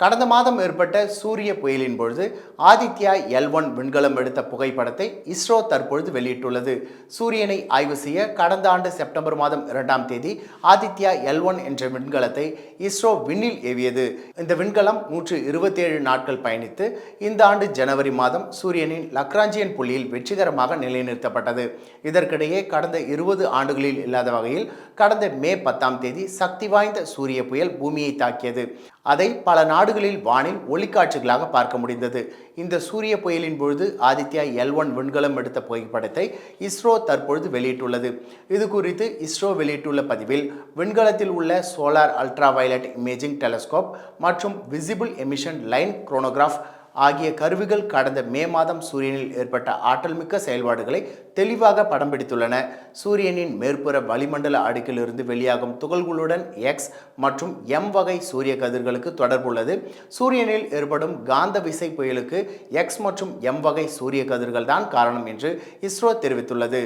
கடந்த மாதம் ஏற்பட்ட சூரிய புயலின் பொழுது ஆதித்யா எல் ஒன் விண்கலம் எடுத்த புகைப்படத்தை இஸ்ரோ தற்பொழுது வெளியிட்டுள்ளது. சூரியனை ஆய்வு செய்ய கடந்த ஆண்டு செப்டம்பர் மாதம் இரண்டாம் தேதி ஆதித்யா எல் ஒன் என்ற விண்கலத்தை இஸ்ரோ விண்ணில் ஏவியது. இந்த விண்கலம் நூற்று இருபத்தேழு நாட்கள் பயணித்து இந்த ஆண்டு ஜனவரி மாதம் சூரியனின் லக்ராஞ்சியன் புள்ளியில் வெற்றிகரமாக நிலைநிறுத்தப்பட்டது. இதற்கிடையே கடந்த இருபது ஆண்டுகளில் இல்லாத வகையில் கடந்த மே பத்தாம் தேதி சக்தி வாய்ந்த சூரிய புயல் பூமியை தாக்கியது. அதை பல நாடுகளில் வானில் ஒளிக்காட்சிகளாக பார்க்க முடிந்தது. இந்த சூரிய புயலின் பொழுது ஆதித்யா எல் ஒன் விண்கலம் எடுத்த புகைப்படத்தை இஸ்ரோ தற்பொழுது வெளியிட்டுள்ளது. இது குறித்து இஸ்ரோ வெளியிட்டுள்ள பதிவில் விண்கலத்தில் உள்ள solar ultra violet imaging telescope மற்றும் விசிபிள் எமிஷன் லைன் குரோனோகிராஃப் ஆகிய கருவிகள் கடந்த மே மாதம் சூரியனில் ஏற்பட்ட ஆற்றல்மிக்க செயல்பாடுகளை தெளிவாக படம் பிடித்துள்ளன. சூரியனின் மேற்புற வளிமண்டல அடுக்கிலிருந்து வெளியாகும் துகள்களுடன் எக்ஸ் மற்றும் எம் வகை சூரிய கதிர்களுக்கு தொடர்புள்ளது சூரியனில் ஏற்படும் காந்த விசை புயலுக்கு எக்ஸ் மற்றும் எம் வகை சூரிய கதிர்கள் தான் காரணம் என்று இஸ்ரோ தெரிவித்துள்ளது.